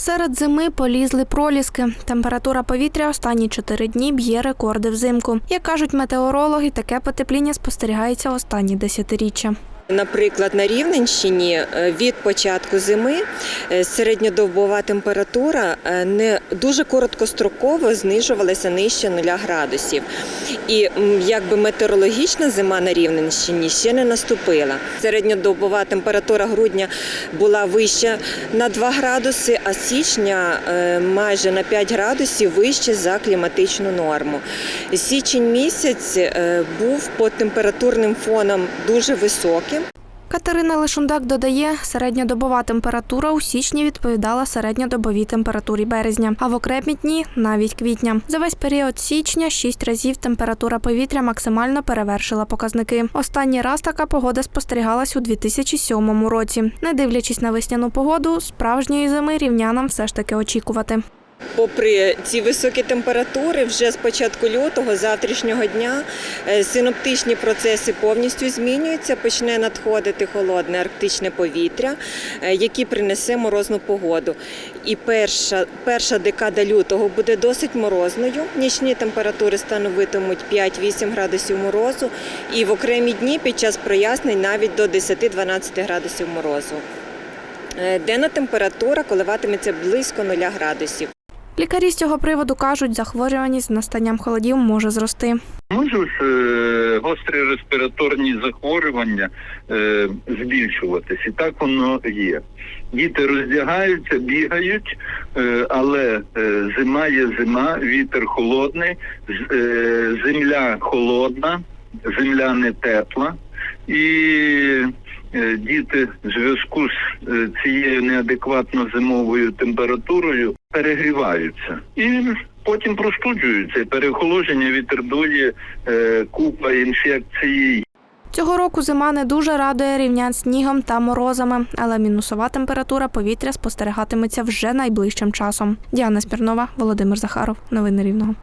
Серед зими полізли проліски. Температура повітря останні чотири дні б'є рекорди взимку. Як кажуть метеорологи, таке потепління спостерігається останні десятиріччя. Наприклад, на Рівненщині е, від початку зими е, середньодобова температура е, не дуже короткостроково знижувалася нижче 0 градусів. І якби метеорологічна зима на Рівненщині ще не наступила. Середньодобова температура грудня була вища на 2 градуси, а січня майже на 5 градусів вище за кліматичну норму. Січень місяць був по температурним фонам дуже високим. Катерина Лишундак додає, середньодобова температура у січні відповідала середньодобовій температурі березня, а в окремі дні навіть квітня. За весь період січня шість разів температура повітря максимально перевершила показники. Останній раз така погода спостерігалась у 2007 році. Не дивлячись на весняну погоду, справжньої зими рівнянам все ж таки очікувати. Попри ці високі температури, вже з початку лютого, завтрашнього дня, е, синоптичні процеси повністю змінюються. Почне надходити холодне арктичне повітря, е, яке принесе морозну погоду. І перша, перша декада лютого буде досить морозною. Нічні температури становитимуть 5-8 градусів морозу, і в окремі дні під час прояснень навіть до 10-12 градусів морозу. Е, Денна температура коливатиметься близько 0 градусів. Лікарі з цього приводу кажуть, захворюваність з настанням холодів може зрости. Можуть е, гострі респіраторні захворювання е, збільшуватись, і так воно є. Діти роздягаються, бігають, е, але зима є зима, вітер холодний, земля холодна, земля не тепла. І діти в зв'язку з цією неадекватно зимовою температурою перегріваються і потім простуджуються. Переохолодження вітер дує, е, купа інфекцій. Цього року зима не дуже радує рівнян снігом та морозами, але мінусова температура повітря спостерігатиметься вже найближчим часом. Діана Смірнова, Володимир Захаров. Новини Рівного.